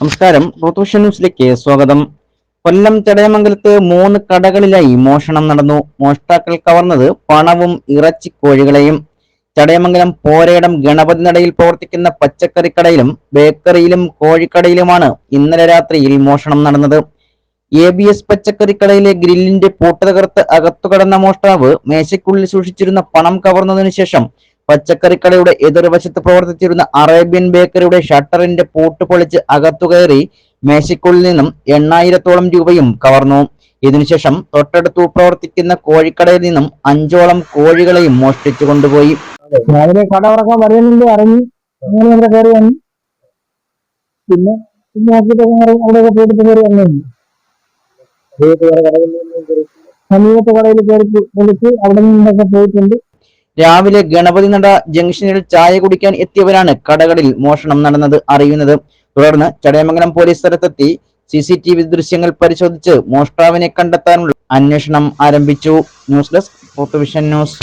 നമസ്കാരം. ഋതുഷൻ ന്യൂസിലേക്ക് സ്വാഗതം. കൊല്ലം ചടയമംഗലത്ത് മൂന്ന് കടകളിലായി മോഷണം നടന്നു. മോഷ്ടാക്കൾ കവർന്നത് പണവും ഇറച്ചിക്കോഴികളെയും ചടയമംഗലം പോരയിടം ഗണപതി നടയിൽ പ്രവർത്തിക്കുന്ന പച്ചക്കറിക്കടയിലും ബേക്കറിയിലും കോഴിക്കടയിലുമാണ് ഇന്നലെ രാത്രിയിൽ മോഷണം നടന്നത്. എ ബി എസ് പച്ചക്കറിക്കടയിലെ ഗ്രില്ലിന്റെ പൂട്ട് തകർത്ത് അകത്തു കടന്ന മോഷ്ടാവ് മേശയ്ക്കുള്ളിൽ സൂക്ഷിച്ചിരുന്ന പണം കവർന്നതിനു ശേഷം പച്ചക്കറിക്കടയുടെ എതിർവശത്ത് പ്രവർത്തിച്ചിരുന്ന അറേബ്യൻ ബേക്കറിയുടെ ഷട്ടറിന്റെ പൂട്ട് പൊളിച്ച് അകത്തു കയറി മേശയ്ക്കുള്ളിൽ നിന്നും എണ്ണായിരത്തോളം രൂപയും കവർന്നു. ഇതിനുശേഷം തൊട്ടടുത്തു പ്രവർത്തിക്കുന്ന കോഴിക്കടയിൽ നിന്നും അഞ്ചോളം കോഴികളെയും മോഷ്ടിച്ചു കൊണ്ടുപോയി. രാവിലെ കട തുറക്കാൻ വരുന്നുണ്ട് ഇറങ്ങി അങ്ങനെ ഇവിടെ കയറി വന്നു. പിന്നെ അവിടെയൊക്കെ പോയിട്ട് കയറി വന്നു. സമീപത്തെ കടയിൽ കയറി പൊളിച്ച് അവിടെ നിന്നൊക്കെ പോയിട്ടുണ്ട്. രാവിലെ ഗണപതി നട ജംഗ്ഷനിൽ ചായ കുടിക്കാൻ എത്തിയവരാണ് കടകളിൽ മോഷണം നടന്നത് അറിയുന്നത്. തുടർന്ന് ചടയമംഗലം പോലീസ് സ്ഥലത്തെത്തി സി സി ടി വി ദൃശ്യങ്ങൾ പരിശോധിച്ച് മോഷ്ടാവിനെ കണ്ടെത്താനുള്ള അന്വേഷണം ആരംഭിച്ചു. News desk fort news.